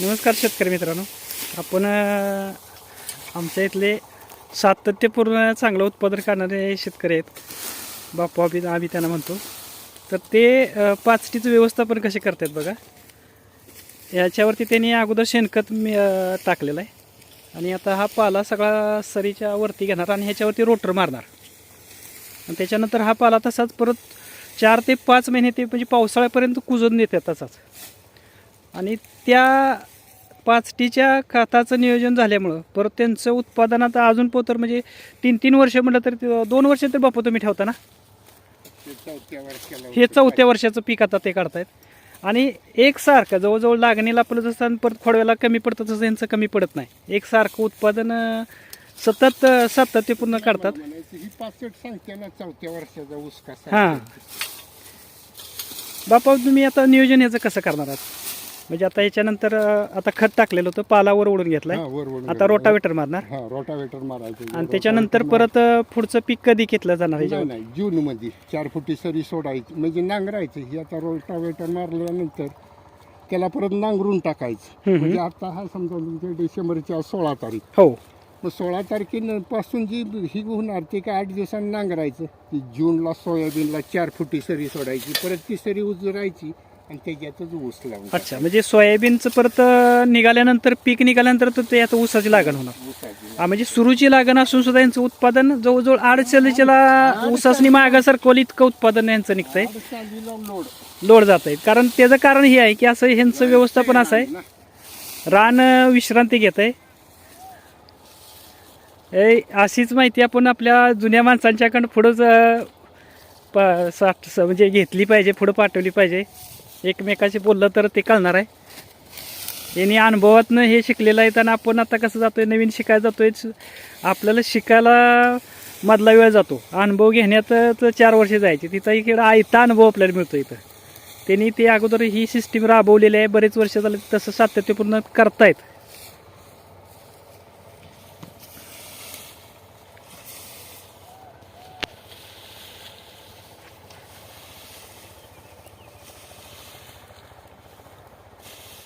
नमस्कार शेतकरी मित्रांनो. आपण आमच्या इथले सातत्यपूर्ण चांगलं उत्पादन करणारे शेतकरी आहेत. बापू आम्ही आम्ही त्यांना म्हणतो. तर ते पाचटीचं व्यवस्थापन कसे करतात बघा. याच्यावरती त्यांनी अगोदर शेणखत मी टाकलेलं आहे. आणि आता हा पाला सगळा सरीच्या वरती घेणार आणि ह्याच्यावरती रोटर मारणार. आणि त्याच्यानंतर हा पाला तसाच परत चार ते पाच महिने ते म्हणजे पावसाळ्यापर्यंत कुजून देतात तसाच. आणि त्या पाचटीच्या खताचं नियोजन झाल्यामुळं परत त्यांचं उत्पादन आता अजून पोतर म्हणजे तीन तीन वर्ष म्हटलं तर दोन वर्ष तर बापू तुम्ही ठेवता ना? हे चौथ्या वर्षाचं पीक आता ते काढतायत. आणि एकसारखं जवळजवळ लागणीला आपलं जसं परत खोडव्याला कमी पडतं तसं यांचं कमी पडत नाही. एकसारखं उत्पादन सतत सातत्यपूर्ण काढतात. हां बापा तुम्ही आता नियोजन याचं कसं करणार आहात? म्हणजे आता याच्यानंतर अं, आता खत टाकलेलं होतं पालावर ओढून घेतलाय. हा, वर आता रोटावेटर मारणार. हा रोटावेटर मारायचं आणि त्याच्यानंतर परत पुढचं पीक कधी घेतलं जाणार नाही जून मध्ये चार फुटी सरी सोडायची म्हणजे नांगरायचं. ही आता रोटावेटर मारल्यानंतर त्याला परत नांगरून टाकायचं. म्हणजे आता हा समजा तुमच्या डिसेंबरच्या सोळा तारीख. हो. मग सोळा तारखेपासून जी ही होणार ते काय आठ दिवसांनी नांगरायचं. ती जूनला सोयाबीनला चार फुटी सरी सोडायची. परत ती सरी उजरायची. आणि त्याच्यातच ऊस लावून अच्छा म्हणजे सोयाबीनचं परत निघाल्यानंतर पीक निघाल्यानंतर तर ते आता ऊसाची लागण होणार. ऊसाची. हा, म्हणजे सुरूची लागण असून सुद्धा यांचं उत्पादन जवळजवळ अडचणीच्याला ऊसासनी मागा सरकवली इतकं उत्पादन यांचं निघतंय. लोड. लोड जात आहे कारण त्याचं कारण हे आहे की असं ह्यांचं व्यवस्थापन असं आहे. रान विश्रांती घेत आहे ए, अशीच माहिती आपण आपल्या जुन्या माणसांच्याकडं पुढंच अं, प साठ स- म्हणजे घेतली पाहिजे पुढं पाठवली पाहिजे. एकमेकाशी बोललं तर ते कळणार आहे. यांनी अनुभवातनं हे शिकलेलं आहे आणि आपण आता कसं जातोय नवीन शिकायला जातोय आपल्याला शिकायला मधला वेळ जातो. अनुभव घेण्यात तर चार वर्ष जायचे. तिथं एक आयता अनुभव आपल्याला मिळतो इथं. त्यांनी ते अगोदर ही सिस्टीम राबवलेली आहे. बरेच वर्ष झाले तसं सातत्यपूर्ण करतायत.